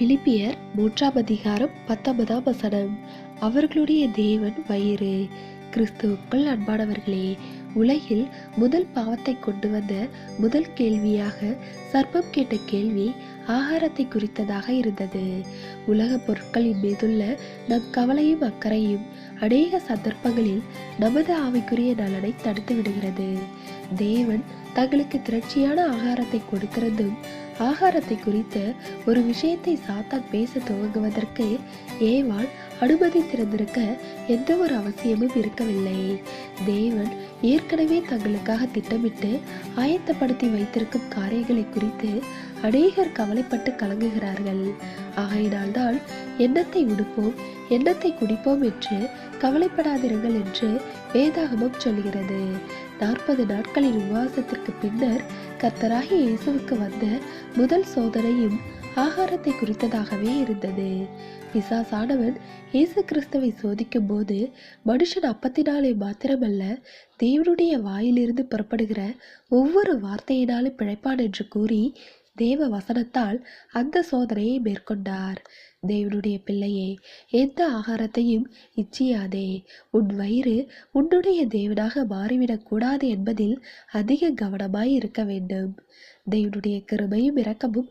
பிலிப்பியர் மூன்றாம் அதிகாரம் பத்தொன்பதாம் வசனம். அவர்களுடைய தேவன் வயிறு. கிறிஸ்துவுக்குள் அன்பானவர்களே உலகில் முதல் பாவத்தை கொண்டு வந்த முதல் கேள்வியாக சர்ப்பம் கேட்ட கேள்வி ஆகாரத்தை குறித்ததாக இருந்தது. உலக பொருட்களின் மீதுள்ள நம் கவலையும் அக்கறையும் அநேக சந்தர்ப்பங்களில் நமது ஆவிக்குரிய நலனை தடுத்து விடுகிறது. தேவன் தங்களுக்கு திரட்சியான ஆகாரத்தை கொடுத்திருந்தும் ஆகாரத்தை குறித்த ஒரு விஷயத்தை சாத்தான் பேச துவங்குவதற்கு ஏவாள் அனுமதி திறந்திருக்க எந்த ஒரு அவசியமும் இருக்கவில்லை. தேவன் ஏற்கனவே தங்களுக்காக திட்டமிட்டு ஆயத்தப்படுத்தி வைத்திருக்கும் காரியங்களை குறித்து அநேகர் கவலைப்பட்டு கலங்குகிறார்கள். ஆகையினால்தான் எண்ணத்தை உடுப்போம் எண்ணத்தை குடிப்போம் என்று கவலைப்படாதிருங்கள் என்று வேதாகமம் சொல்கிறது. நாற்பது நாட்களின் உபவாசத்திற்கு பின்னர் கர்த்தராகி இயேசுவுக்கு வந்த முதல் சோதனையும் ஆகாரத்தை குறித்ததாகவே இருந்தது. பிசாசானவன் இயேசு கிறிஸ்துவை சோதிக்கும் போது மனுஷன் அப்பத்தினாலே மாத்திரமல்ல தேவனுடைய வாயிலிருந்து புறப்படுகிற ஒவ்வொரு வார்த்தையினாலும் பிழைப்பான் என்று கூறி தேவ வசனத்தால் அந்த சோதனையை மேற்கொண்டார். தேவனுடைய பிள்ளையே எந்த ஆகாரத்தையும் இச்சியாதே. உன் வயிறு உன்னுடைய தேவனாக மாறிவிடக்கூடாது என்பதில் அதிக கவனமாய் இருக்க வேண்டும். தேவனுடைய கிருபையும் இரக்கமும்